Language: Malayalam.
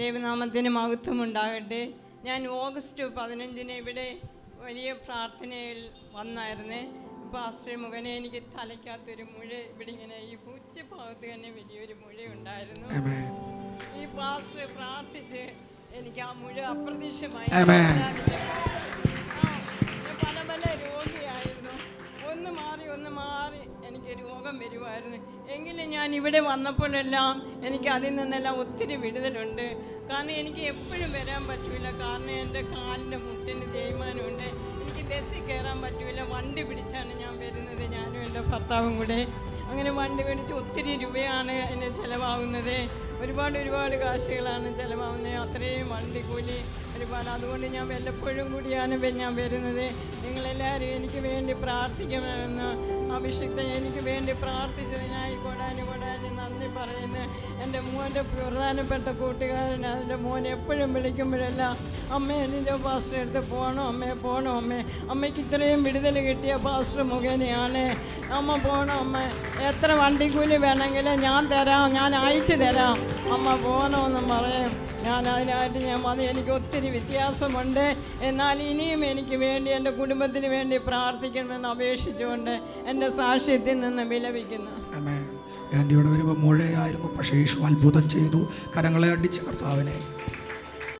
ദൈവനാമത്തിന് മഹത്വം ഉണ്ടാകട്ടെ ഞാൻ ഓഗസ്റ്റ് പതിനഞ്ചിന് ഇവിടെ വലിയ പ്രാർത്ഥനയിൽ വന്നായിരുന്നേ. പാസ്റ്റർ മുഖനെ എനിക്ക് തലയ്ക്കകത്തൊരു മുഴ ഇവിടെ ഇങ്ങനെ ഈ പൂച്ച ഭാഗത്ത് തന്നെ വലിയൊരു മുഴ ഉണ്ടായിരുന്നു. ഈ പാസ്റ്റർ പ്രാർത്ഥിച്ച് എനിക്ക് ആ മുഴ അപ്രതീക്ഷമായി ഒന്ന് മാറി എനിക്ക് രോഗം വരുമായിരുന്നു എങ്കിലും ഞാൻ ഇവിടെ വന്നപ്പോഴെല്ലാം എനിക്ക് അതിൽ നിന്നെല്ലാം ഒത്തിരി വിടുതലുണ്ട്. കാരണം എനിക്ക് എപ്പോഴും വരാൻ പറ്റില്ല കാരണം എന്റെ കാലിന്റെ മുട്ടിന് തേയ്മാനമുണ്ട്. എനിക്ക് ബസ്സിൽ കയറാൻ പറ്റില്ല വണ്ടി പിടിച്ചാണ് ഞാൻ വരുന്നത്. ഞാനും എന്റെ ഭർത്താവും കൂടെ. അങ്ങനെ വണ്ടി മേടിച്ച് ഒത്തിരി രൂപയാണ് എന്നെ ചിലവാകുന്നത്. ഒരുപാട് ഒരുപാട് കാശുകളാണ് ചിലവാകുന്നത്. അത്രയും വണ്ടി കൂലി ഒരുപാട് അതുകൊണ്ട് ഞാൻ വല്ലപ്പോഴും കൂടിയാണ് ഞാൻ വരുന്നത്. നിങ്ങളെല്ലാവരും എനിക്ക് വേണ്ടി പ്രാർത്ഥിക്കണമെന്ന് അഭിഷിക്ത എനിക്ക് വേണ്ടി പ്രാർത്ഥിച്ചതിനായി കൊടാനി കൊടാനി നന്ദി പറയുന്നു. എന്റെ മോന്റെ പ്രധാനപ്പെട്ട കൂട്ടുകാരൻ അതിന്റെ മോൻ എപ്പോഴും വിളിക്കുമ്പോഴെല്ലാം അമ്മ എനിക്ക് പാസ്റ്റർ എടുത്ത് പോകണോ? അമ്മേ പോകണോ? അമ്മേ അമ്മയ്ക്ക് ഇത്രയും വിടുതൽ കിട്ടിയ പാസ്റ്റർ മുഖേനയാണ്. അമ്മ പോകണം? അമ്മ എത്ര വണ്ടിക്കൂലി വേണമെങ്കിലും ഞാൻ തരാം ഞാൻ അയച്ചു തരാം. അമ്മ പോകണമെന്ന് പറയും. ഞാൻ അതിനായിട്ട് ഞാൻ വന്ന് എനിക്ക് ഒത്തിരി വ്യത്യാസമുണ്ട്. എന്നാൽ ഇനിയും എനിക്ക് വേണ്ടി എന്റെ കുടുംബത്തിന് വേണ്ടി പ്രാർത്ഥിക്കണമെന്ന് അപേക്ഷിച്ചുകൊണ്ട് എന്റെ സാക്ഷ്യത്തിൽ നിന്ന് വിലപിക്കുന്നു. ആന്റിയോട് വരുമ്പോൾ മുഴയായിരുന്നു പക്ഷേ യേശു അത്ഭുതം ചെയ്തു. കരങ്ങളെ അടിച്ച് കർത്താവിനെ.